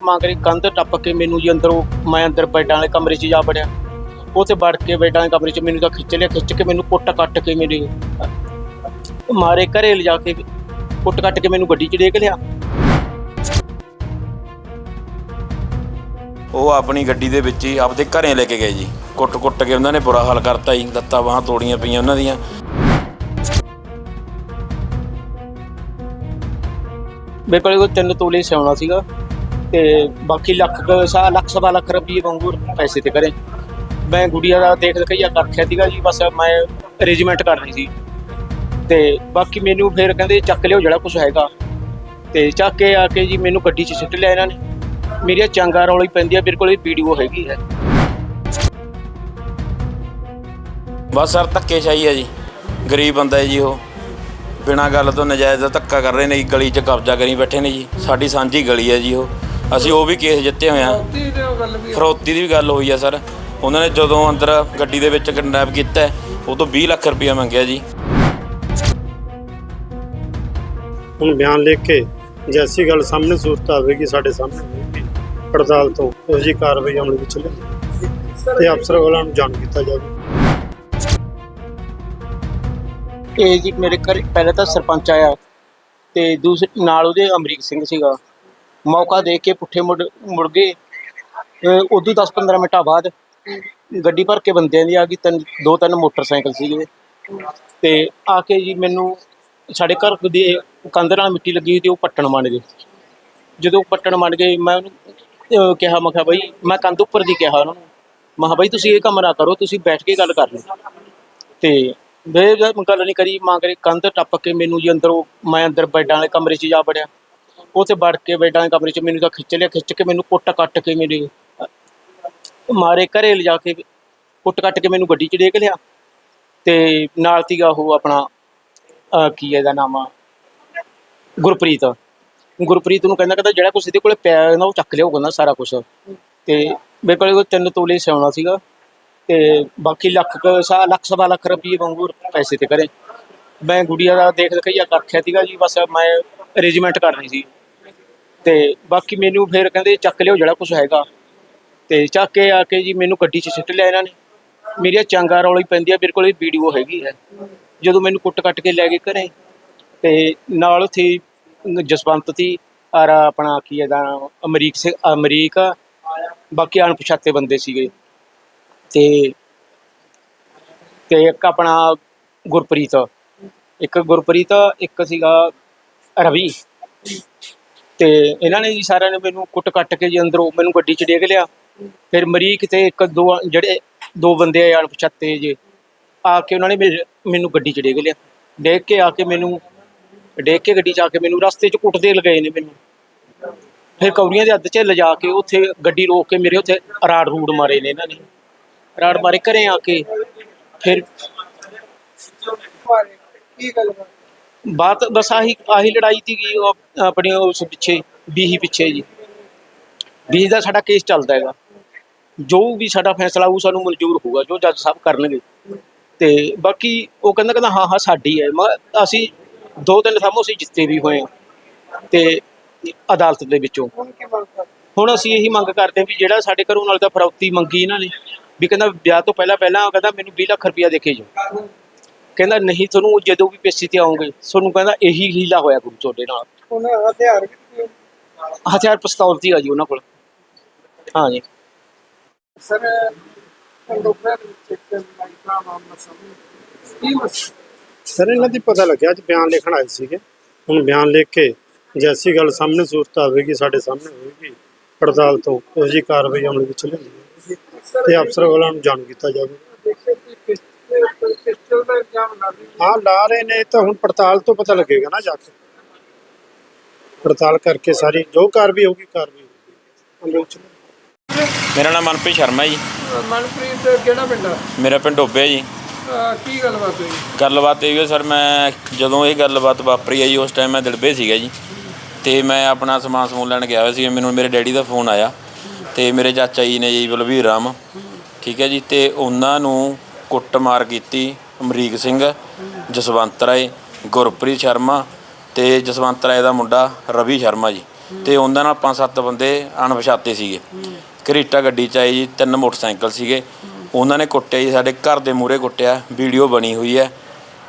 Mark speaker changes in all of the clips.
Speaker 1: ਮਾਂ ਕਰੀ ਕੰਧ ਟੱਪ ਕੇ ਮੈਨੂੰ ਜੀ ਅੰਦਰੋਂ ਮੈਂ ਅੰਦਰ ਬੈਡਾਂ ਵਾਲੇ ਕਮਰੇ 'ਚ ਜਾ ਵੜਿਆ। ਉੱਥੇ ਵੜ ਕੇ ਬੈਡਾਂ ਵਾਲੇ ਕਮਰੇ 'ਚ ਮੈਨੂੰ ਤਾਂ ਖਿੱਚ ਲਿਆ ਖਿੱਚ ਕੇ ਮੈਨੂੰ ਕੁੱਟ ਕੱਟ ਕੇ ਮੇਰੇ ਮਾਰੇ ਘਰੇ ਲਿਜਾ ਕੇ ਕੁੱਟ ਕੱਟ ਕੇ ਮੈਨੂੰ ਗੱਡੀ 'ਚ ਡੇਕ ਲਿਆ।
Speaker 2: ਉਹ ਆਪਣੀ ਗੱਡੀ ਦੇ ਵਿੱਚ ਹੀ ਆਪਦੇ ਘਰੇ ਲੈ ਕੇ ਗਏ ਜੀ। ਕੁੱਟ-ਕੁੱਟ ਕੇ ਉਹਨਾਂ ਨੇ ਬੁਰਾ ਹਾਲ ਕਰਤਾ ਜੀ ਲੱਤਾਂ ਬਾਹਾਂ ਤੋੜੀਆਂ ਪਈਆਂ ਉਹਨਾਂ ਦੀਆਂ।
Speaker 1: ਮੇਰੇ ਕੋਲ ਕੋਈ ਤਿੰਨ ਤੋਲੇ ਸਿਆਉਣਾ ਸੀਗਾ। ਤੇ ਬਾਕੀ ਲੱਖ ਕੁ ਸਾ, ਲੱਖ ਸਵਾ ਲੱਖ ਰੁਪਏ ਵਾਂਗੂ ਪੈਸੇ ਤੇ ਕਰੇ। ਮੈਂ ਗੁੜੀਆ ਦਾ ਦੇਖ ਰਖਈਆ ਕਰ ਸੀਗਾ ਜੀ, ਬਸ ਮੈਂ ਅਰੇਂਜਮੈਂਟ ਕਰਨੀ ਸੀ। ਤੇ ਬਾਕੀ ਮੈਨੂੰ ਫਿਰ ਕਹਿੰਦੇ ਚੱਕ ਲਿਓ ਜਿਹੜਾ ਕੁਝ ਹੈਗਾ। ਤੇ ਚੱਕ ਕੇ ਆ ਕੇ ਜੀ ਮੈਨੂੰ ਗੱਡੀ 'ਚ ਸਿੱਟ ਲਿਆ ਇਹਨਾਂ ਨੇ। ਮੇਰੀਆਂ ਚੰਗਾ ਰੌਲੀ ਪੈਂਦੀ ਆ ਮੇਰੇ ਕੋਲ ਇਹ ਵੀਡੀਓ ਹੈਗੀ ਹੈ।
Speaker 2: ਬਸ ਸਰ, ਧੱਕੇਸ਼ਾਹੀ ਹੈ ਜੀ। ਗਰੀਬ ਬੰਦਾ ਹੈ ਜੀ ਉਹ। ਬਿਨਾਂ ਗੱਲ ਤੋਂ ਨਜਾਇਜ਼ ਦਾ ਧੱਕਾ ਕਰ ਰਹੇ ਨੇ ਜੀ, ਗਲੀ 'ਚ ਕਬਜ਼ਾ ਕਰੀ ਬੈਠੇ ਨੇ ਜੀ। ਸਾਡੀ ਸਾਂਝੀ ਗਲੀ ਹੈ ਜੀ ਉਹ। ਅਸੀਂ ਉਹ ਵੀ ਕੇਸ ਜਿੱਤੇ ਹੋਏ ਆ। ਫਰੋਤੀ ਦੀ ਵੀ ਗੱਲ ਹੋਈ ਆ ਸਰ। ਉਹਨਾਂ ਨੇ ਜਦੋਂ ਅੰਦਰ ਗੱਡੀ ਦੇ ਵਿੱਚ ਕਿਡਨੈਪ ਕੀਤਾ ਉਹ ਤੋਂ 20 ਲੱਖ ਰੁਪਇਆ ਮੰਗਿਆ ਜੀ।
Speaker 3: ਹੁਣ ਬਿਆਨ ਲਿਖ ਕੇ ਜੈਸੀ ਗੱਲ ਸਾਹਮਣੇ ਸੂਰਤ ਆਵੇਗੀ ਸਾਡੇ ਸਾਹਮਣੇ ਹੋਵੇਗੀ ਪੜਤਾਲ ਤੋਂ ਉਸ ਦੀ ਕਾਰਵਾਈ ਅਮਲ ਵਿੱਚ ਲਿਆਂਦੀ ਤੇ ਅਫਸਰ ਵਾਲਿਆਂ ਨੂੰ ਜਾਣ ਕੀਤਾ ਜਾਵੇ
Speaker 1: ਇਹ ਜੀ ਮੇਰੇ ਘਰ ਪਹਿਲਾਂ ਤਾਂ ਸਰਪੰਚ ਆਇਆ ਤੇ ਦੂਸਰੇ ਨਾਲ ਉਹਦੇ ਅਮਰੀਕ ਸਿੰਘ ਸੀਗਾ। ਮੌਕਾ ਦੇਖ ਕੇ ਪੁੱਠੇ ਮੁੜ ਮੁੜ ਗਏ। ਉਦੋਂ 10-15 ਮਿੰਟਾਂ ਬਾਅਦ ਗੱਡੀ ਭਰ ਕੇ ਬੰਦਿਆਂ ਦੀ ਆ ਗਈ, ਤਿੰਨ, ਦੋ, ਤਿੰਨ ਮੋਟਰਸਾਈਕਲ ਸੀਗੇ। ਤੇ ਆ ਕੇ ਜੀ ਮੈਨੂੰ ਸਾਡੇ ਘਰ ਦੇ ਕੰਧ ਨਾਲ ਮਿੱਟੀ ਲੱਗੀ ਹੋਈ ਤੇ ਉਹ ਪੱਟਣ ਮੰਨ ਗਏ। ਜਦੋਂ ਪੱਟਣ ਮੰਨ ਗਏ, ਮੈਂ ਉਹਨੂੰ ਕਿਹਾ, ਮੈਂ ਕਿਹਾ, ਬਈ, ਮੈਂ ਕੰਧ ਉੱਪਰ ਦੀ ਕਿਹਾ ਉਹਨਾਂ। ਨੂੰ ਮੈਂ ਕਿਹਾ, ਬਈ, ਤੁਸੀਂ ਇਹ ਕੰਮ ਨਾ ਕਰੋ, ਤੁਸੀਂ ਬੈਠ ਕੇ ਗੱਲ ਕਰ ਲਓ। ਤੇ ਵੇ ਜਦ ਗੱਲ ਨਹੀਂ ਕਰੀ। ਮਾਂ ਕਰੀ ਕੰਧ ਟੱਪ ਕੇ ਮੈਨੂੰ ਜੀ ਅੰਦਰੋਂ, ਮੈਂ ਅੰਦਰ ਬੈਡਾਂ ਵਾਲੇ ਕਮਰੇ 'ਚ ਜਾ ਵੜਿਆ। ਉੱਥੇ ਵੜ ਕੇ ਬੈਠਾ ਵਾਲੇ ਕਮਰੇ 'ਚ ਮੈਨੂੰ ਤਾਂ ਖਿੱਚ ਲਿਆ, ਖਿੱਚ ਕੇ ਮੈਨੂੰ ਕੁੱਟ ਕੱਟ ਕੇ ਮੇਰੇ ਮਾਰੇ ਘਰੇ ਲਿਜਾ ਕੇ ਕੁੱਟ ਕੱਟ ਕੇ ਮੈਨੂੰ ਗੱਡੀ 'ਚ ਡੇਕ ਲਿਆ ਤੇ ਨਾਲ ਸੀਗਾ ਉਹ ਆਪਣਾ, ਅਹ, ਕੀ ਇਹਦਾ ਨਾਮ ਆ? ਗੁਰਪ੍ਰੀਤ। ਗੁਰਪ੍ਰੀਤ ਨੂੰ ਕਹਿੰਦਾ ਕਹਿੰਦਾ ਜਿਹੜਾ ਕੁਛ ਇਹਦੇ ਕੋਲੇ ਪਿਆ ਹੈ ਉਹ ਚੱਕ ਲਿਆਓ ਕਹਿੰਦਾ ਸਾਰਾ ਕੁਝ ਤੇ ਮੇਰੇ ਕੋਲੇ ਕੋਈ ਤਿੰਨ ਤੋਲੇ ਸਿਆਉਣਾ ਸੀਗਾ ਤੇ ਬਾਕੀ ਲੱਖ ਕੁ ਸਾ, ਲੱਖ ਸਵਾ ਲੱਖ ਰੁਪਏ ਵਾਂਗੂ ਪੈਸੇ ਤੇ ਕਰੇ। ਮੈਂ ਗੁੜੀਆ ਦਾ ਦੇਖ ਰਖਈਆ ਕਰ ਸੀਗਾ ਜੀ, ਬਸ ਮੈਂ ਅਰੇਂਜਮੈਂਟ ਕਰਨੀ ਸੀ। ਤੇ ਬਾਕੀ ਮੈਨੂੰ ਫਿਰ ਕਹਿੰਦੇ ਚੱਕ ਲਿਓ ਜਿਹੜਾ ਕੁਝ ਹੈਗਾ। ਤੇ ਚੱਕ ਕੇ ਆ ਕੇ ਜੀ ਮੈਨੂੰ ਗੱਡੀ 'ਚ ਸਿੱਟ ਲਿਆ ਇਹਨਾਂ ਨੇ। ਮੇਰੀਆਂ ਚੰਗਾ ਰੌਲੀ ਪੈਂਦੀ ਆ ਮੇਰੇ ਕੋਲ ਇਹ ਵੀਡੀਓ ਹੈਗੀ ਹੈ। ਜਦੋਂ ਮੈਨੂੰ ਕੁੱਟ ਕੱਟ ਕੇ ਲੈ ਗਏ ਘਰੇ, ਤੇ ਨਾਲ ਉੱਥੇ ਜਸਵੰਤ ਸੀ ਔਰ ਆਪਣਾ ਕੀ ਇਹਦਾ ਨਾਮ, ਅਮਰੀਕ ਸਿੰਘ ਅਮਰੀਕ ਬਾਕੀ ਅਣਪਛਾਤੇ ਬੰਦੇ ਸੀਗੇ। ਤੇ ਤੇ ਇੱਕ ਆਪਣਾ ਗੁਰਪ੍ਰੀਤ, ਇੱਕ ਗੁਰਪ੍ਰੀਤ, ਇੱਕ ਸੀਗਾ ਰਵੀ। ਤੇ ਇਹਨਾਂ ਨੇ ਜੀ ਸਾਰਿਆਂ ਨੇ ਮੈਨੂੰ ਕੁੱਟ ਕੱਟ ਕੇ ਜੀ ਅੰਦਰੋਂ ਮੈਨੂੰ ਗੱਡੀ 'ਚ ਡੇਗ ਲਿਆ। ਫਿਰ ਮਰੀਕ ਤੇ ਇੱਕ, ਦੋ ਜਿਹੜੇ ਦੋ ਬੰਦੇ ਆ ਅਣਪਛਾਤੇ ਜੇ, ਆ ਕੇ ਉਹਨਾਂ ਨੇ ਮੈਨੂੰ ਗੱਡੀ 'ਚ ਡੇਗ ਲਿਆ। ਡੇਗ ਕੇ ਆ ਕੇ ਮੈਨੂੰ, ਡੇਗ ਕੇ ਗੱਡੀ 'ਚ ਆ ਕੇ ਮੈਨੂੰ ਰਸਤੇ 'ਚ ਕੁੱਟਦੇ ਲਗਾਏ ਨੇ ਮੈਨੂੰ। ਫਿਰ ਕੌਰੀਆਂ ਦੇ ਅੱਧ 'ਚ ਲਿਜਾ ਕੇ ਉੱਥੇ ਗੱਡੀ ਰੋਕ ਕੇ ਮੇਰੇ ਉੱਥੇ ਰਾੜ ਰੂੜ ਮਾਰੇ ਨੇ ਇਹਨਾਂ ਨੇ। ਰਾੜ ਮਾਰੇ ਘਰੇ ਆ ਕੇ, ਫਿਰ
Speaker 4: ਕੀ ਗੱਲ ਬਾਤ
Speaker 1: ਬਸ ਆਹੀ ਆਹੀ ਲੜਾਈ ਸੀਗੀ, ਉਹ ਆਪਣੀ ਉਸ ਪਿੱਛੇ ਬੀਹੀ ਪਿੱਛੇ ਜੀ ਬੀਹੀ ਦਾ ਸਾਡਾ ਕੇਸ ਚੱਲਦਾ ਹੈਗਾ। ਜੋ ਵੀ ਸਾਡਾ ਫੈਸਲਾ ਉਹ ਸਾਨੂੰ ਮਨਜ਼ੂਰ ਹੋਊਗਾ, ਜੋ ਜੱਜ ਸਾਹਿਬ ਕਰਨਗੇ। ਤੇ ਬਾਕੀ ਉਹ ਕਹਿੰਦਾ ਕਹਿੰਦਾ, ਹਾਂ ਹਾਂ, ਸਾਡੀ ਹੈ। ਮੈਂ, ਅਸੀਂ ਦੋ ਤਿੰਨ ਸਾਹਮਣੇ ਅਸੀਂ ਜਿੱਤੇ ਵੀ ਹੋਏ ਹਾਂ, ਤੇ ਅਦਾਲਤ ਦੇ ਵਿੱਚੋਂ।
Speaker 4: ਹੁਣ
Speaker 1: ਅਸੀਂ ਇਹੀ ਮੰਗ ਕਰਦੇ ਵੀ ਜਿਹੜਾ ਸਾਡੇ ਘਰੋਂ ਨਾਲ ਤਾਂ ਫਰੌਤੀ ਮੰਗੀ ਇਹਨਾਂ ਨੇ, ਵੀ ਕਹਿੰਦਾ, ਵਿਆਹ ਤੋਂ ਪਹਿਲਾਂ ਪਹਿਲਾਂ ਕਹਿੰਦਾ, ਮੈਨੂੰ 20 ਲੱਖ ਰੁਪਇਆ ਦੇ ਕੇ ਜਾਓ। ਕਹਿੰਦਾ ਨਹੀਂ ਤੁਹਾਨੂੰ ਜਦੋਂ ਵੀ ਪੇਸ਼ੀ ਤੇ ਆਉਂਗੇ ਤੁਹਾਨੂੰ ਕਹਿੰਦਾ ਇਹੀ ਹੀਲਾ ਹੋਇਆ ਗੁਰੂ ਤੁਹਾਡੇ ਨਾਲ।
Speaker 4: ਉਹਨਾਂ ਹਥਿਆਰ ਕਿੱਥੇ
Speaker 1: ਹਥਿਆਰ ਪਿਸਤੌਲ ਸੀ ਜੀ ਉਹਨਾਂ ਕੋਲ। ਹਾਂ ਜੀ।
Speaker 4: ਸਰ
Speaker 3: ਸਰ ਇਹਨਾਂ ਦੀ ਪਤਾ ਲੱਗਿਆ ਅੱਜ ਬਿਆਨ ਲਿਖਣ ਆਏ ਸੀਗੇ। ਹੁਣ ਬਿਆਨ ਲਿਖ ਕੇ ਜੈਸੀ ਗੱਲ ਸਾਹਮਣੇ ਸੂਰਤ ਆਵੇਗੀ ਸਾਡੇ ਸਾਹਮਣੇ ਹੋਵੇਗੀ। ਪੜਤਾਲ ਤੋਂ ਉਸ ਦੀ ਕਾਰਵਾਈ ਅਮਲ ਵਿੱਚ ਲਿਆਂਦੀ ਤੇ ਅਫਸਰ ਵਾਲਿਆਂ ਨੂੰ ਜਾਣ ਕੀਤਾ ਜਾਵੇ
Speaker 4: ਦੇਖੇ ਕਿ ਪਿਸਟਲ ਪਿਸਟਲ ਦਾ ਇਲਜ਼ਾਮ ਲਾ ਰਹੀ
Speaker 3: ਹਾਂ ਲਾ ਰਹੇ ਨੇ ਤਾਂ ਹੁਣ ਪੜਤਾਲ ਤੋਂ ਪਤਾ ਲੱਗੇਗਾ ਨਾ ਜਾ ਕੇ। ਪੜਤਾਲ ਕਰਕੇ ਸਾਰੀ ਜੋ ਕਾਰਵਾਈ ਹੋਊਗੀ ਕਾਰਵਾਈ ਲਿਆਂਦੀ।
Speaker 2: ਮੇਰਾ ਨਾਮ ਮਨਪ੍ਰੀਤ ਸ਼ਰਮਾ ਜੀ।
Speaker 4: ਮਨਪ੍ਰੀਤ ਕਿਹੜਾ ਪਿੰਡ ਆ?
Speaker 2: ਮੇਰਾ ਪਿੰਡ ਢੋਬੇ ਜੀ।
Speaker 4: ਅਹ ਕੀ ਗੱਲਬਾਤ ਹੋਈ?
Speaker 2: ਗੱਲਬਾਤ ਇਹ ਹੋਈ ਸਰ ਮੈਂ ਜਦੋਂ ਇਹ ਗੱਲਬਾਤ ਵਾਪਰੀ ਆ ਜੀ ਉਸ ਟਾਈਮ ਮੈਂ ਦਿਲਬੇ ਸੀਗਾ ਜੀ। ਤੇ ਮੈਂ ਆਪਣਾ ਸਮਾਨ ਸਮੂਨ ਲੈਣ ਗਿਆ ਹੋਇਆ ਸੀ ਮੈਨੂੰ ਮੇਰੇ ਡੈਡੀ ਦਾ ਫੋਨ ਆਇਆ। ਤੇ ਮੇਰੇ ਚਾਚਾ ਜੀ ਨੇ ਜੀ ਬਲਵੀਰ ਰਾਮ ਠੀਕ ਹੈ ਜੀ ਤੇ ਉਹਨਾਂ ਨੂੰ ਕੁੱਟਮਾਰ ਕੀਤੀ। ਅਮਰੀਕ ਸਿੰਘ, ਜਸਵੰਤ ਰਾਏ, ਗੁਰਪ੍ਰੀਤ ਸ਼ਰਮਾ ਤੇ ਜਸਵੰਤ ਰਾਏ ਦਾ ਮੁੰਡਾ ਰਵੀ ਸ਼ਰਮਾ ਜੀ। ਤੇ ਉਹਨਾਂ ਨਾਲ ਪੰਜ ਸੱਤ ਬੰਦੇ ਅਣਪਛਾਤੇ ਸੀਗੇ। ਘਰੀਟਾ ਗੱਡੀ ਚ ਆਏ ਜੀ, ਤਿੰਨ ਮੋਟਰਸਾਈਕਲ ਸੀਗੇ। ਉਹਨਾਂ ਨੇ ਕੁੱਟਿਆ ਜੀ, ਸਾਡੇ ਘਰ ਦੇ ਮੂਹਰੇ ਕੁੱਟਿਆ, ਵੀਡੀਓ ਬਣੀ ਹੋਈ ਹੈ।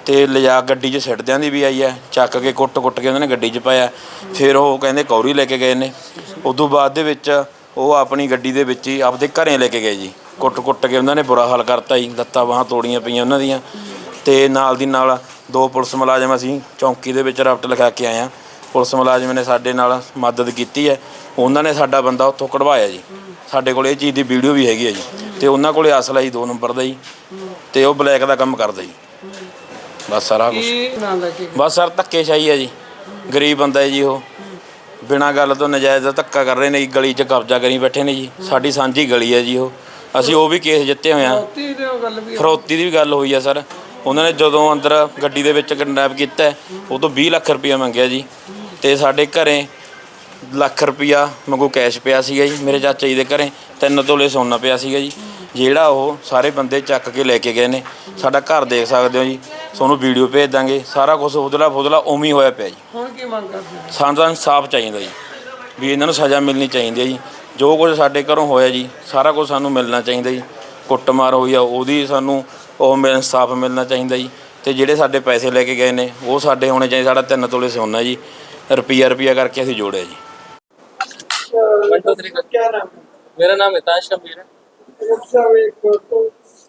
Speaker 2: ਤੇ ਲਿਜਾ ਗੱਡੀ 'ਚ ਸਿੱਟਦਿਆਂ ਦੀ ਵੀ ਆਈ ਹੈ, ਚੱਕ ਕੇ ਕੁੱਟ-ਕੁੱਟ ਕੇ ਉਹਨਾਂ ਨੇ ਗੱਡੀ 'ਚ ਪਾਇਆ। ਫਿਰ ਉਹ ਕਹਿੰਦੇ ਕੌਰੀ ਲੈ ਕੇ ਗਏ ਨੇ। ਉਦੋਂ ਬਾਅਦ ਦੇ ਵਿੱਚ ਉਹ ਆਪਣੀ ਗੱਡੀ ਦੇ ਵਿੱਚ ਹੀ ਆਪਦੇ ਘਰੇ ਲੈ ਕੇ ਗਏ ਜੀ। ਕੁੱਟ-ਕੁੱਟ ਕੇ ਉਹਨਾਂ ਨੇ ਬੁਰਾ ਹਾਲ ਕਰਤਾ ਜੀ। ਲੱਤਾਂ ਬਾਹਾਂ ਤੋੜੀਆਂ ਪਈਆਂ ਉਹਨਾਂ ਦੀਆਂ। ਤੇ ਨਾਲ ਦੀ ਨਾਲ ਦੋ ਪੁਲਿਸ ਮੁਲਾਜ਼ਮ ਅਸੀਂ ਚੌਂਕੀ ਦੇ ਵਿੱਚ ਰਫਟ ਲਿਖਾ ਕੇ ਆਏ ਹਾਂ। ਪੁਲਿਸ ਮੁਲਾਜ਼ਮ ਨੇ ਸਾਡੇ ਨਾਲ ਮਦਦ ਕੀਤੀ ਹੈ। ਉਹਨਾਂ ਨੇ ਸਾਡਾ ਬੰਦਾ ਉੱਥੋਂ ਕਢਵਾਇਆ ਜੀ। ਸਾਡੇ ਕੋਲ ਇਹ ਚੀਜ਼ ਦੀ ਵੀਡੀਓ ਵੀ ਹੈਗੀ ਹੈ ਜੀ। ਤੇ ਉਹਨਾਂ ਕੋਲੇ ਅਸਲਾ ਜੀ ਦੋ ਨੰਬਰ ਦਾ ਜੀ। ਤੇ ਉਹ ਬਲੈਕ ਦਾ ਕੰਮ ਕਰਦਾ ਜੀ। ਬਸ ਸਾਰਾ ਕੁਝ
Speaker 4: ਕੀ ਨਾਂ ਲੈ ਕੇ
Speaker 2: ਬਸ ਸਰ ਧੱਕੇਸ਼ਾਹੀ ਹੈ ਜੀ। ਗਰੀਬ ਬੰਦਾ ਹੈ ਜੀ ਉਹ। ਬਿਨਾਂ ਗੱਲ ਤੋਂ ਨਜਾਇਜ਼ ਦਾ ਧੱਕਾ ਕਰ ਰਹੇ ਨੇ ਜੀ ਗਲੀ 'ਚ ਕਬਜ਼ਾ ਕਰੀ ਬੈਠੇ ਨੇ ਜੀ। ਸਾਡੀ ਸਾਂਝੀ ਗਲੀ ਹੈ ਜੀ ਉਹ। ਅਸੀਂ ਉਹ ਵੀ ਕੇਸ ਜਿੱਤੇ ਹੋਏ ਆ
Speaker 4: ਤੀ ਦੇ ਉਹ ਗੱਲ ਵੀ
Speaker 2: ਫਰੋਤੀ ਦੀ ਵੀ ਗੱਲ ਹੋਈ ਆ ਸਰ। ਉਹਨਾਂ ਨੇ ਜਦੋਂ ਅੰਦਰ ਗੱਡੀ ਦੇ ਵਿੱਚ ਕਿਡਨੈਪ ਕੀਤਾ ਹੈ, ਉਹ ਤੋਂ 20 ਲੱਖ ਰੁਪਇਆ ਮੰਗਿਆ ਜੀ। ਤੇ ਸਾਡੇ ਘਰੇ ਲੱਖ ਰੁਪਇਆ ਮੰਗੂ ਕੈਸ਼ ਪਿਆ ਸੀਗਾ ਜੀ ਮੇਰੇ ਚਾਚਾ ਜੀ ਦੇ ਘਰੇ। ਤਿੰਨ ਤੋਲੇ ਸੋਨਾ ਪਿਆ ਸੀਗਾ ਜੀ। ਜਿਹੜਾ ਉਹ ਸਾਰੇ ਬੰਦੇ ਚੱਕ ਕੇ ਲੈ ਕੇ ਗਏ ਨੇ। ਸਾਡਾ ਘਰ ਦੇਖ ਸਕਦੇ ਹੋ ਜੀ। ਤੁਹਾਨੂੰ ਵੀਡੀਓ ਭੇਜ ਦਾਂਗੇ ਸਾਰਾ ਕੁਝ ਉਦਲਾ ਫੁਦਲਾ ਉਵੇਂ ਹੀ ਹੋਇਆ ਪਿਆ ਜੀ
Speaker 4: ਹੁਣ ਕੀ ਮੰਗ ਕਰਦੇ
Speaker 2: ਸਾਨੂੰ ਤਾਂ ਇਨਸਾਫ ਚਾਹੀਦਾ ਜੀ ਵੀ ਇਹਨਾਂ ਨੂੰ ਸਜ਼ਾ ਮਿਲਣੀ ਚਾਹੀਦੀ ਹੈ ਜੀ ਜੋ ਕੁਝ ਸਾਡੇ ਘਰੋਂ ਹੋਇਆ ਜੀ ਸਾਰਾ ਕੁਝ ਸਾਨੂੰ ਮਿਲਣਾ ਚਾਹੀਦਾ ਜੀ ਕੁੱਟਮਾਰ ਹੋਈ ਆ ਉਹਦੀ ਸਾਨੂੰ ਉਹ ਮਿਲ- ਇਨਸਾਫ ਮਿਲਣਾ ਚਾਹੀਦਾ ਜੀ ਤੇ ਜਿਹੜੇ ਸਾਡੇ ਪੈਸੇ ਲੈ ਕੇ ਗਏ ਨੇ ਉਹ ਸਾਡੇ ਹੋਣੇ ਚਾਹੀਦੇ ਸਾਡਾ ਤਿੰਨ ਤੋਲੇ ਸੋਨਾ ਜੀ ਰੁਪਈਆ ਰੁਪਈਆ ਕਰਕੇ ਅਸੀਂ ਜੋੜਿਆ ਜੀ
Speaker 5: वन टू थ्री
Speaker 4: क्या नाम है
Speaker 5: मेरा नाम हितांश गंभीर है
Speaker 4: साहब एक तो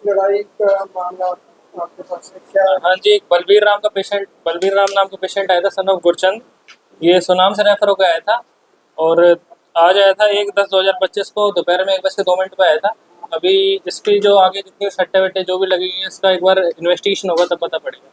Speaker 4: लड़ाई का मामला हाँ
Speaker 5: जी, एक बलबीर राम का पेशेंट बलबीर राम नाम का पेशेंट आया था सन ऑफ़ गुरचंद। ये सुनाम से रेफर होकर आया था और आज आया था एक दस दो हज़ार पच्चीस को, दोपहर में एक बज के दो मिनट पर आया था। अभी इसकी जो आगे जितनी सट्टे वट्टे जो भी लगेगी इसका एक बार इन्वेस्टिगेशन होगा तब पता पड़ेगा।